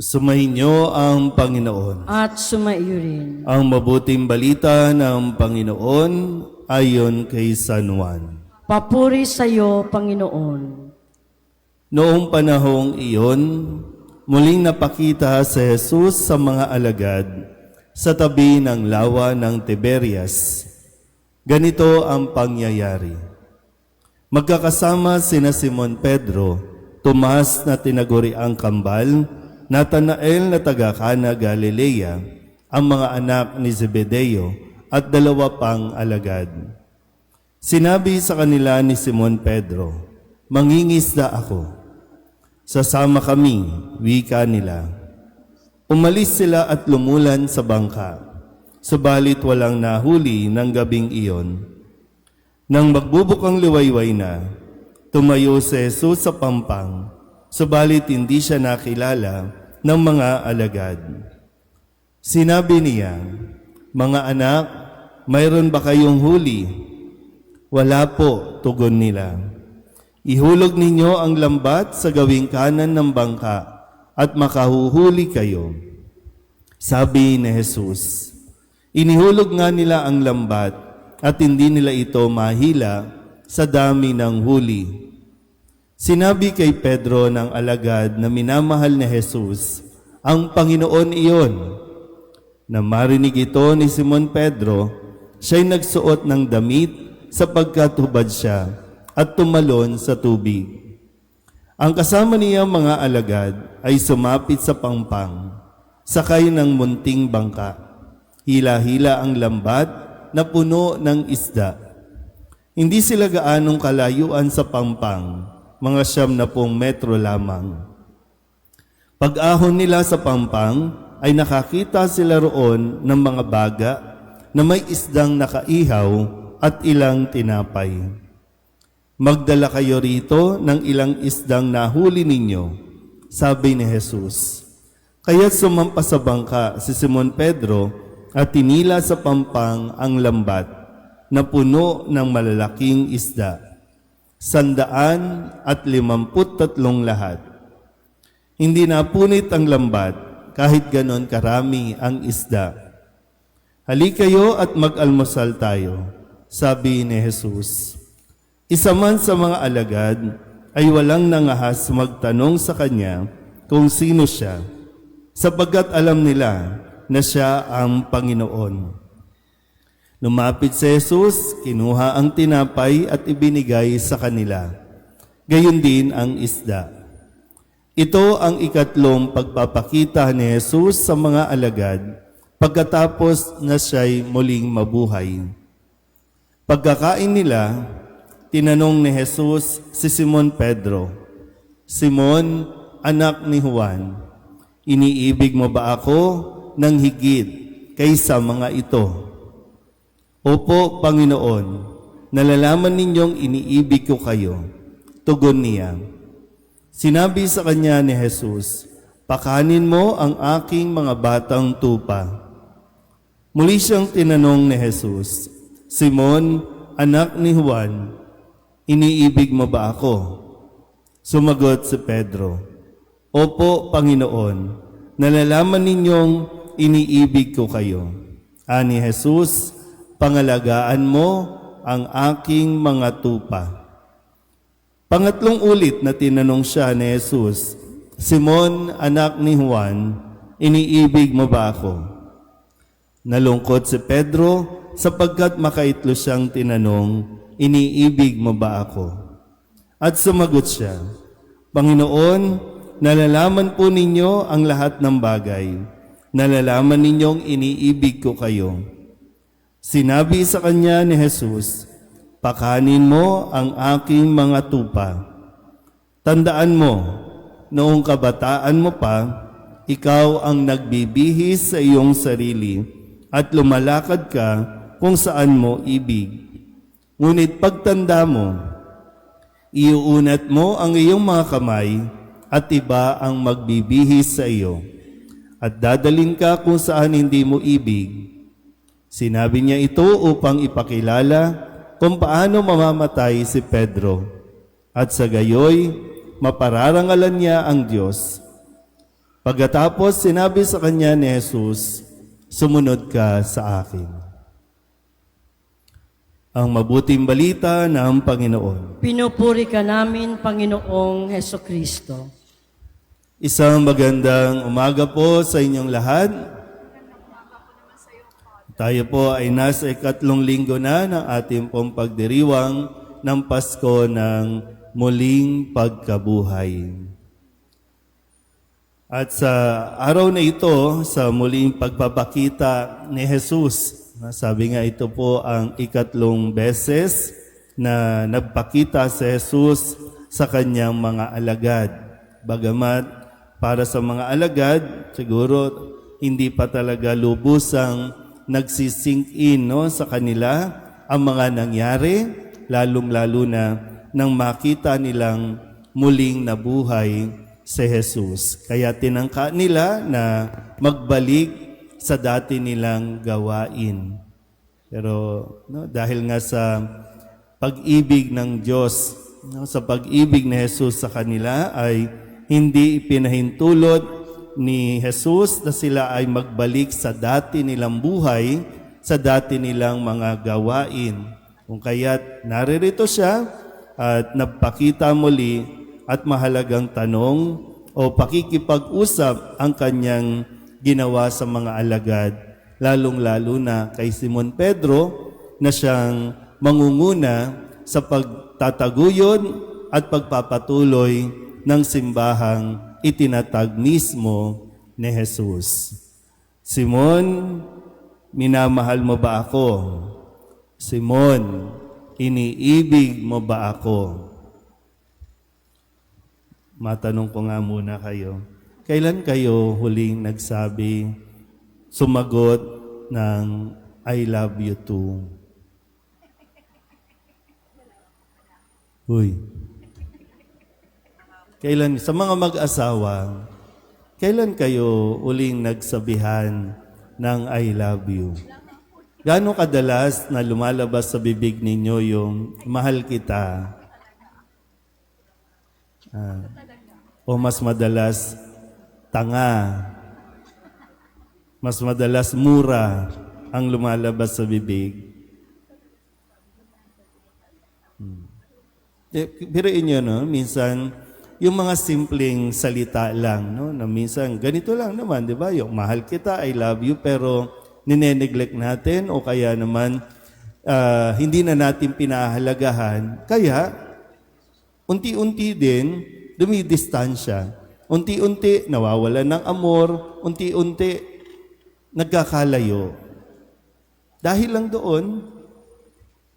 Sumahin niyo ang Panginoon. at sumaiyo rin. Ang mabuting balita ng Panginoon ayon kay San Juan. Papuri sa iyo, Panginoon. Noong panahong iyon, muling napakita si Jesus sa mga alagad sa tabi ng lawa ng Tiberias. Ganito ang pangyayari. Magkakasama sina Simon Pedro, Tomas na tinaguri ang kambal, Natanael na taga Cana Galilea, ang mga anak ni Zebedeo at dalawa pang alagad. Sinabi sa kanila ni Simon Pedro, Mangingisda ako. Sasama kami, wika nila. Umalis sila at lumulan sa bangka, subalit walang nahuli ng gabing iyon. Nang magbubukang liwayway na, tumayo si Jesus sa pampang, subalit hindi siya nakilala ng mga alagad. Sinabi niya, Mga anak, mayroon ba kayong huli? Wala po, tugon nila. Ihulog ninyo ang lambat sa gawing kanan ng bangka at makahuhuli kayo. Sabi ni Jesus, Inihulog nga nila ang lambat at hindi nila ito mahila sa dami ng huli. Sinabi kay Pedro ng alagad na minamahal ni Jesus, ang Panginoon iyon. Na marinig ito ni Simon Pedro, siya'y nagsuot ng damit sapagkat hubad siya at tumalon sa tubig. Ang kasama niya mga alagad ay sumapit sa pangpang, sakay ng munting bangka. Hila-hila ang lambat na puno ng isda. Hindi sila gaanong kalayuan sa pangpang, mga siyam na pong metro lamang. Pag-ahon nila sa pampang, ay nakakita sila roon ng mga baga na may isdang nakaihaw at ilang tinapay. Magdala kayo rito ng ilang isdang nahuli ninyo, sabi ni Jesus. Kaya sumampa sa bangka si Simon Pedro at tinila sa pampang ang lambat na puno ng malalaking isda. Sandaan at limamput tatlong lahat. Hindi napunit ang lambat kahit ganon karami ang isda. Halika kayo at mag-almusal tayo, sabi ni Jesus. Isa man sa mga alagad ay walang nangahas magtanong sa kanya kung sino siya, sapagkat alam nila na siya ang Panginoon. Lumapit si Jesus, kinuha ang tinapay at ibinigay sa kanila. Gayon din ang isda. Ito ang ikatlong pagpapakita ni Jesus sa mga alagad pagkatapos na siya'y muling mabuhay. Pagkakain nila, tinanong ni Jesus si Simon Pedro, Simon, anak ni Juan, iniibig mo ba ako ng higit kaysa mga ito? Opo, Panginoon, nalalaman ninyong iniibig ko kayo. Tugon niya. Sinabi sa kanya ni Jesus, Pakanin mo ang aking mga batang tupa. Muli siyang tinanong ni Jesus, Simon, anak ni Juan, iniibig mo ba ako? Sumagot si Pedro, Opo, Panginoon, nalalaman ninyong iniibig ko kayo. Ani Jesus, pangalagaan mo ang aking mga tupa. Pangatlong ulit na tinanong siya ni Jesus, Simon, anak ni Juan, iniibig mo ba ako? Nalungkot si Pedro sapagkat makaitlo siyang tinanong, iniibig mo ba ako? At sumagot siya, Panginoon, nalalaman po ninyo ang lahat ng bagay. Nalalaman ninyong iniibig ko kayo. Sinabi sa kanya ni Jesus, Pakanin mo ang aking mga tupa. Tandaan mo, noong kabataan mo pa, ikaw ang nagbibihis sa iyong sarili at lumalakad ka kung saan mo ibig. Ngunit pagtanda mo, iuunat mo ang iyong mga kamay at iba ang magbibihis sa iyo at dadalin ka kung saan hindi mo ibig. Sinabi niya ito upang ipakilala kung paano mamamatay si Pedro at sa gayoy mapararangalan niya ang Diyos. Pagkatapos sinabi sa kanya ni Jesus, sumunod ka sa akin. Ang mabuting balita ng Panginoon. Pinupuri ka namin, Panginoong Heso Kristo. Isang magandang umaga po sa inyong lahat. Tayo po ay nasa ikatlong linggo na ng ating pong pagdiriwang ng Pasko ng muling pagkabuhay. At sa araw na ito, sa muling pagpapakita ni Jesus, sabi nga ito po ang ikatlong beses na nagpakita si Jesus sa kanyang mga alagad. Bagamat para sa mga alagad, siguro hindi pa talaga lubusang nagsisink in no, sa kanila ang mga nangyari, lalong-lalo na nang makita nilang muling nabuhay si Jesus. Kaya tinangka nila na magbalik sa dati nilang gawain. Pero no, dahil nga sa pag-ibig ng Diyos, no, sa pag-ibig ni Jesus sa kanila ay hindi ipinahintulot ni Jesus na sila ay magbalik sa dati nilang buhay, sa dati nilang mga gawain. Kung kaya't naririto siya at nagpakita muli at mahalagang tanong o pakikipag-usap ang kanyang ginawa sa mga alagad, lalong-lalo na kay Simon Pedro na siyang mangunguna sa pagtataguyod at pagpapatuloy ng simbahang itinatag mismo ni Jesus. Simon, minamahal mo ba ako? Simon, iniibig mo ba ako? Matanong ko nga muna kayo. Kailan kayo huling nagsabi, sumagot ng I love you too? Uy. Kailan, sa mga mag-asawa, kailan kayo uling nagsabihan ng I love you? Gaano kadalas na lumalabas sa bibig ninyo yung mahal kita? Ah, o mas madalas tanga? Mas madalas mura ang lumalabas sa bibig? Hmm. Eh, Biruin nyo, no? Minsan, yung mga simpleng salita lang, no? Na minsan, ganito lang naman, di ba? Yung mahal kita, I love you, pero nineneglect natin o kaya naman ah, hindi na natin pinahalagahan. Kaya, unti-unti din, dumidistansya. Unti-unti, nawawalan ng amor. Unti-unti, nagkakalayo. Dahil lang doon.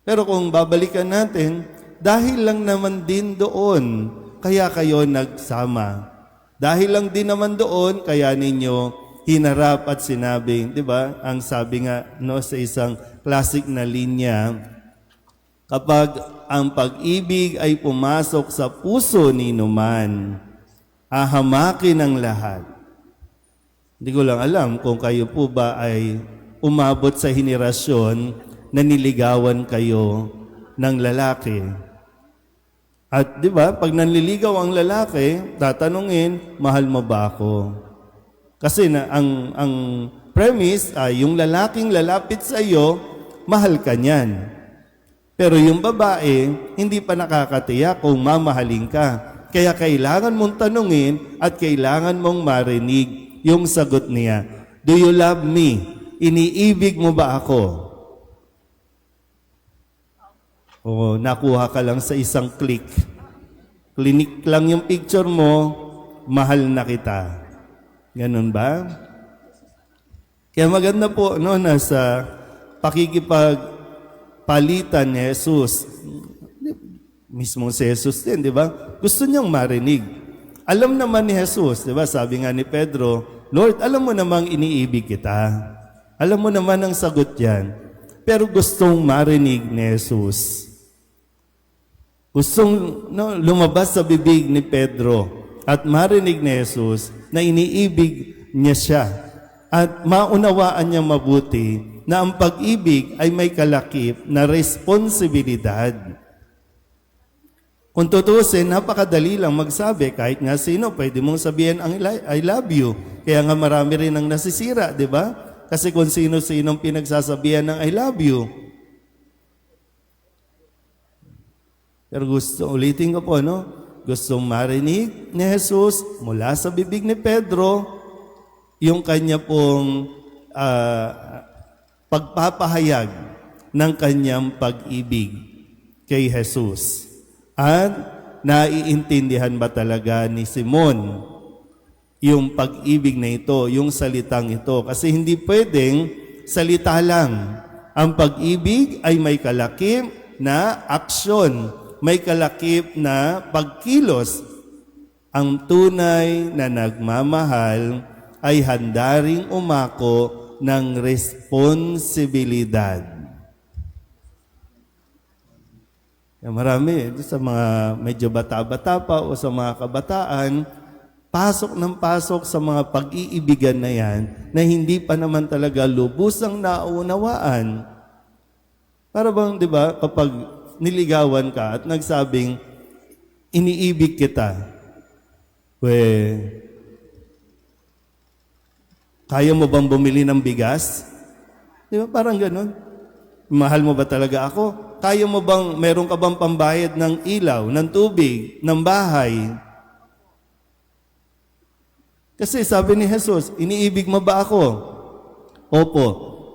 Pero kung babalikan natin, dahil lang naman din doon, kaya kayo nagsama. Dahil lang din naman doon, kaya ninyo hinarap at sinabing, di ba? Ang sabi nga no, sa isang classic na linya, kapag ang pag-ibig ay pumasok sa puso ni numan, ahamakin ang lahat. Hindi ko lang alam kung kayo po ba ay umabot sa henerasyon na niligawan kayo ng lalaki. At di ba, pag nanliligaw ang lalaki, tatanungin, mahal mo ba ako? Kasi na, ang, ang premise ay yung lalaking lalapit sa iyo, mahal ka niyan. Pero yung babae, hindi pa nakakatiyak kung mamahalin ka. Kaya kailangan mong tanungin at kailangan mong marinig yung sagot niya. Do you love me? Iniibig mo ba ako? O nakuha ka lang sa isang click. Clinic lang yung picture mo, mahal na kita. Ganun ba? Kaya maganda po no, nasa pakikipagpalitan ni Jesus. Mismo si Jesus din, di ba? Gusto niyang marinig. Alam naman ni Jesus, di ba? Sabi nga ni Pedro, Lord, alam mo namang iniibig kita. Alam mo naman ang sagot yan. Pero gustong marinig ni Jesus. Gustong no, lumabas sa bibig ni Pedro at marinig ni Jesus na iniibig niya siya at maunawaan niya mabuti na ang pag-ibig ay may kalakip na responsibilidad. Kung tutusin, napakadali lang magsabi. Kahit nga sino, pwede mong sabihin ang I- love you. Kaya nga marami rin ang nasisira, di ba? Kasi kung sino-sinong pinagsasabihan ng I love you. Pero gusto, ulitin ko po, no? Gustong marinig ni Jesus mula sa bibig ni Pedro yung kanya pong ah, pagpapahayag ng kanyang pag-ibig kay Jesus. At naiintindihan ba talaga ni Simon yung pag-ibig na ito, yung salitang ito? Kasi hindi pwedeng salita lang. Ang pag-ibig ay may kalakip na aksyon, may kalakip na pagkilos. Ang tunay na nagmamahal ay handaring umako ng responsibilidad. Marami eh, sa mga medyo bata-bata pa o sa mga kabataan, pasok ng pasok sa mga pag-iibigan na yan na hindi pa naman talaga lubusang naunawaan. Para bang, di ba, kapag niligawan ka at nagsabing, iniibig kita, we, kaya mo bang bumili ng bigas? Di ba, parang ganun. Mahal mo ba talaga ako? Kaya mo bang, meron ka bang pambayad ng ilaw, ng tubig, ng bahay? Kasi sabi ni Jesus, iniibig mo ba ako? Opo.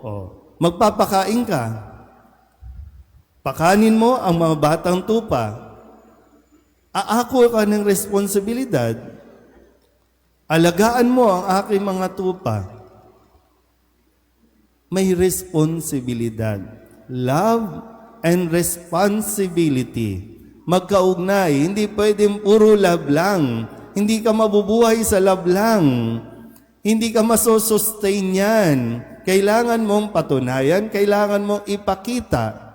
Oh. Magpapakain ka. Pakanin mo ang mga batang tupa. Aako ka ng responsibilidad. Alagaan mo ang aking mga tupa. May responsibilidad. Love and responsibility. Magkaugnay. Hindi pwedeng puro love lang. Hindi ka mabubuhay sa love lang. Hindi ka masosustain yan. Kailangan mong patunayan, kailangan mong ipakita.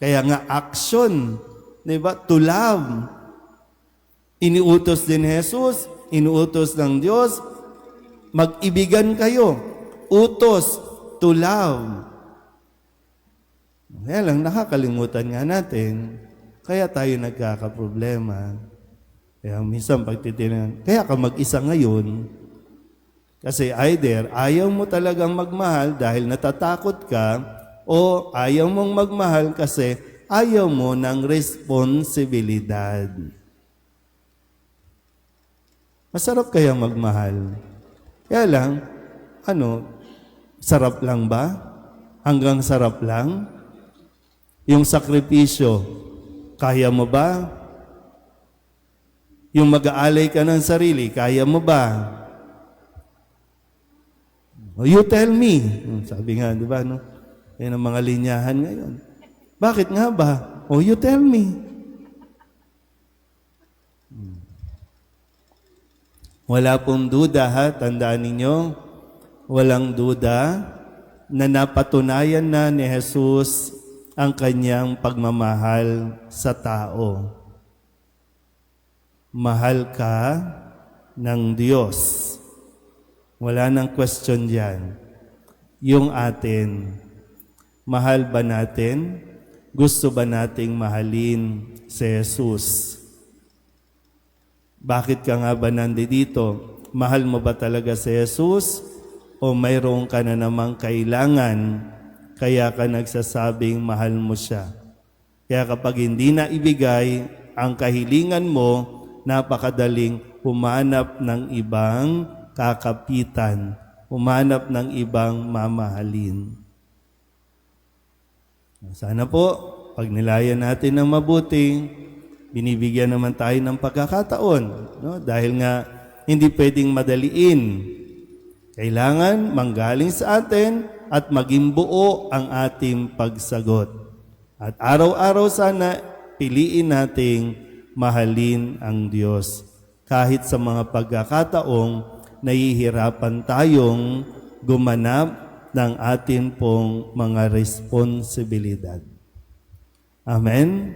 Kaya nga action, 'di ba? To love. Iniutos din Jesus, inuutos ng Diyos, mag-ibigan kayo. Utos to love. Kaya lang, nakakalimutan nga natin. Kaya tayo nagkakaproblema. Kaya minsan pagtitinang, kaya ka mag-isa ngayon. Kasi either ayaw mo talagang magmahal dahil natatakot ka o ayaw mong magmahal kasi ayaw mo ng responsibilidad. Masarap kaya magmahal. Kaya lang, ano, sarap lang ba? Hanggang sarap lang? Yung sakripisyo, kaya mo ba? Yung mag-aalay ka ng sarili, kaya mo ba? You tell me. Sabi nga, di ba, no? Yan ang mga linyahan ngayon. Bakit nga ba? Oh, you tell me. Wala pong duda ha, tandaan ninyo. Walang duda na napatunayan na ni Jesus ang kanyang pagmamahal sa tao. Mahal ka ng Diyos. Wala nang question diyan. Yung atin, mahal ba natin? Gusto ba nating mahalin si Jesus? Bakit ka nga ba nandito? Mahal mo ba talaga si Jesus? O mayroon ka na namang kailangan kaya ka nagsasabing mahal mo siya? Kaya kapag hindi na ibigay ang kahilingan mo, napakadaling humanap ng ibang kakapitan, humanap ng ibang mamahalin. Sana po, pag nilayan natin ng mabuti, binibigyan naman tayo ng pagkakataon. No? Dahil nga, hindi pwedeng madaliin. Kailangan manggaling sa atin at maging buo ang ating pagsagot. At araw-araw sana, piliin nating mahalin ang Diyos. Kahit sa mga pagkakataong nahihirapan tayong gumanap ng atin pong mga responsibilidad. Amen?